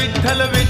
விட்டல விட்டு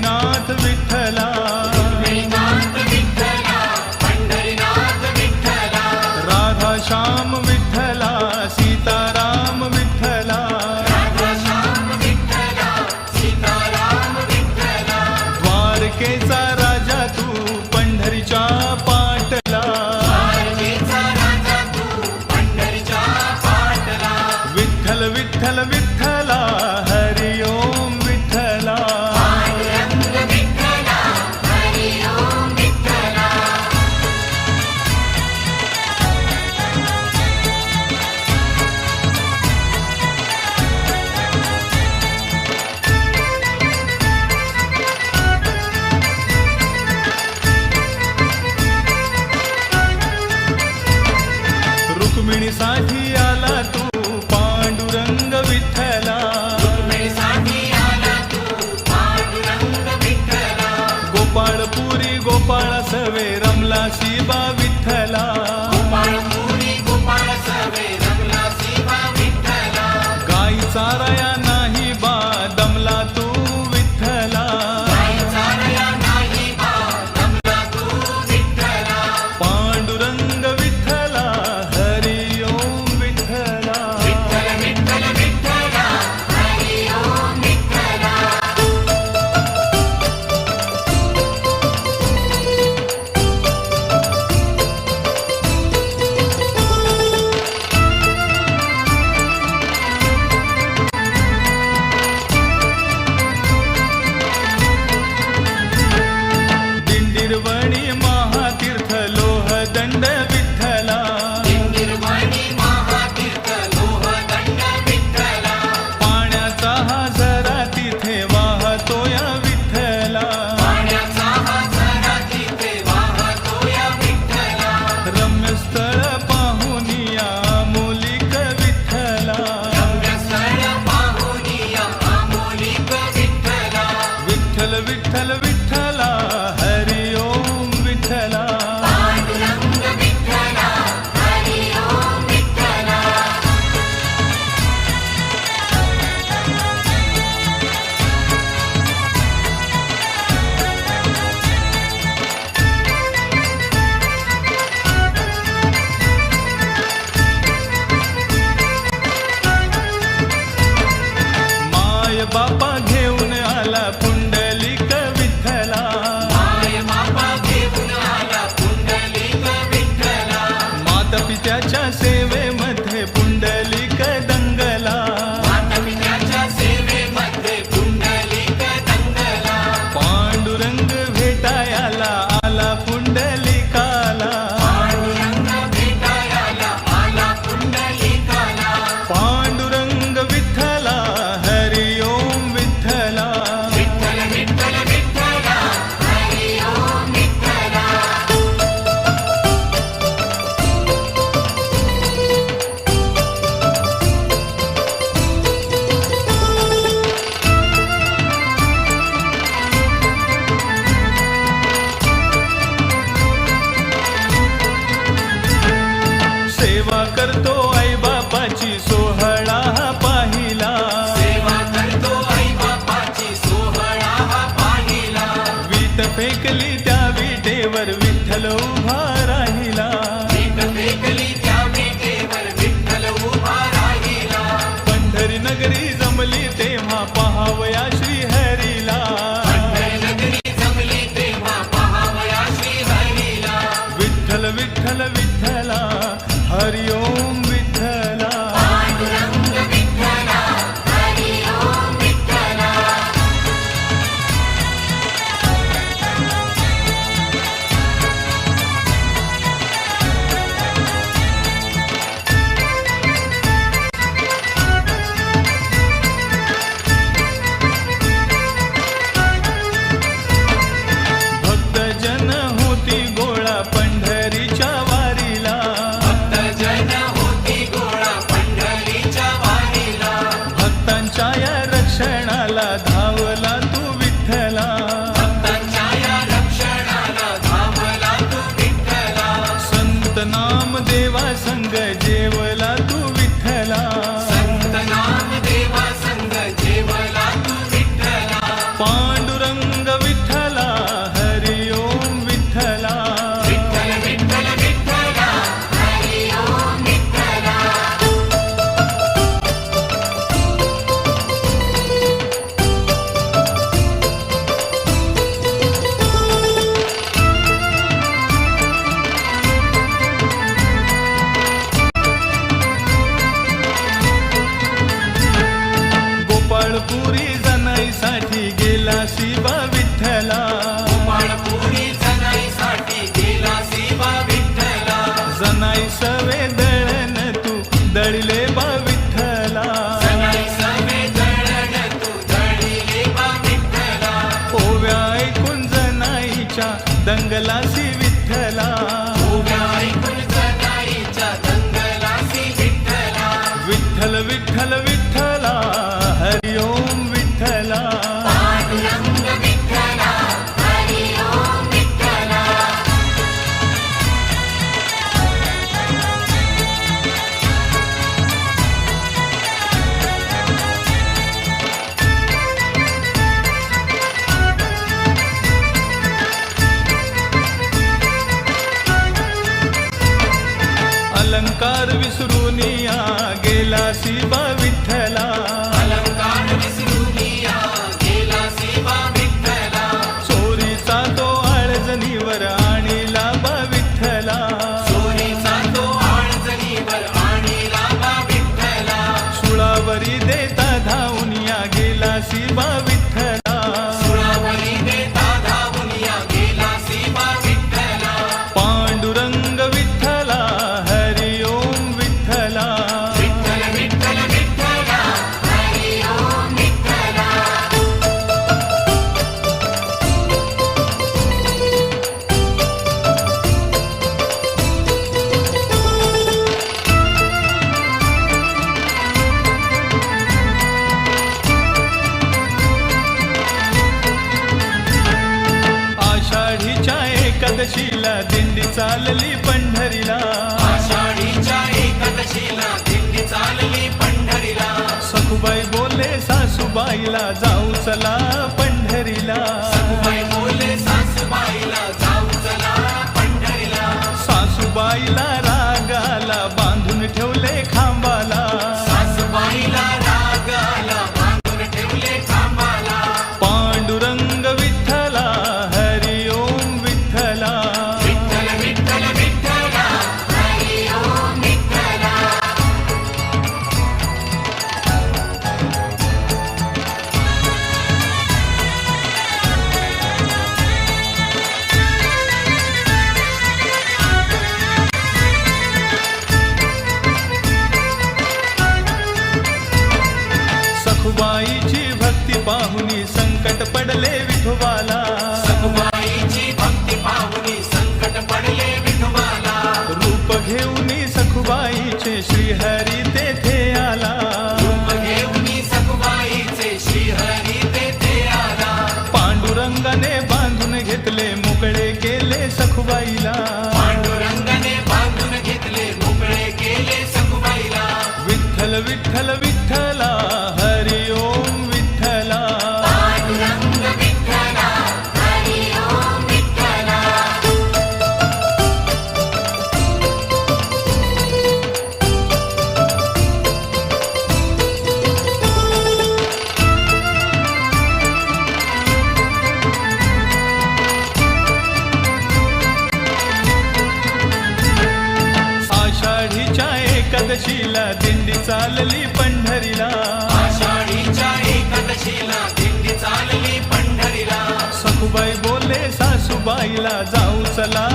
पंढरीनाथ विठ्ठला. राधा श्याम विठ्ठला सीताराम विठ्ठला. द्वारकेचा राजा तू पंढरीच्या पाटला. विठ्ठल विठ्ठल विठ्ठला सेवेमध्ये पुंडलिक दंगलासी विठ्ठला. காரு एकादशीला दिंडी चालली पंढरीला. आषाढीच्या एकादशीला दिंडी चालली पंढरीला. सखुबाई बोले सासूबाईला जाऊ चला पंढरीला. सखुबाई बोले सासूबाईला जाऊ चला पंढरीला. सासूबाईला సంకటపడలే విధువాలా? जाऊ चला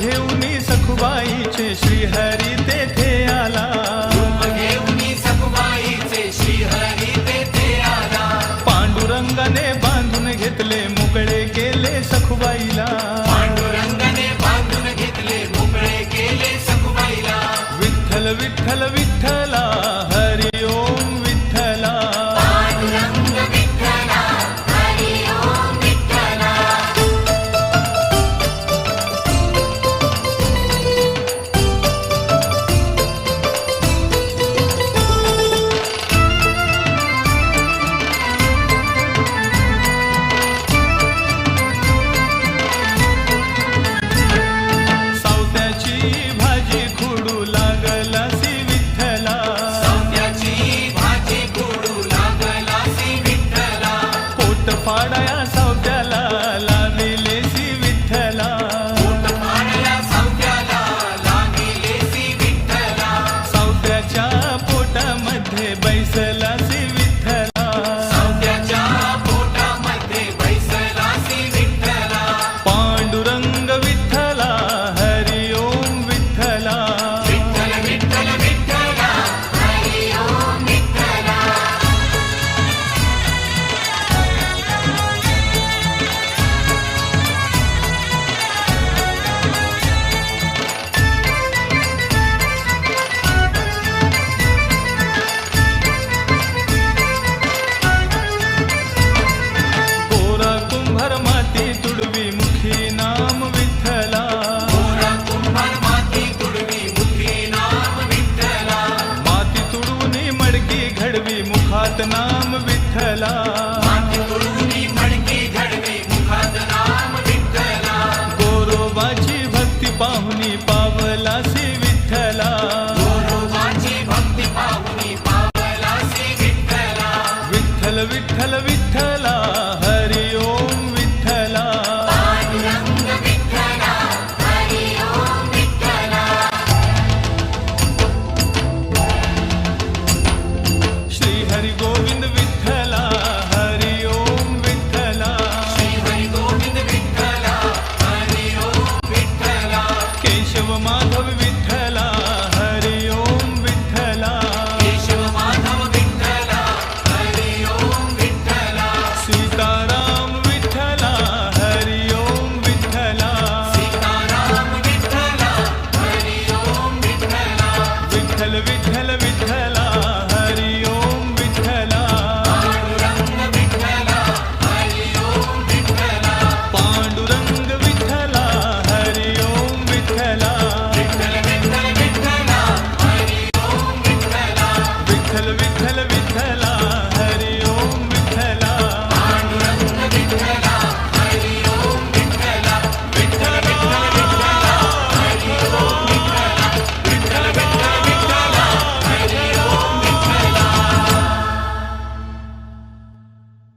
घेऊनी सखुबाईचे श्रीहरी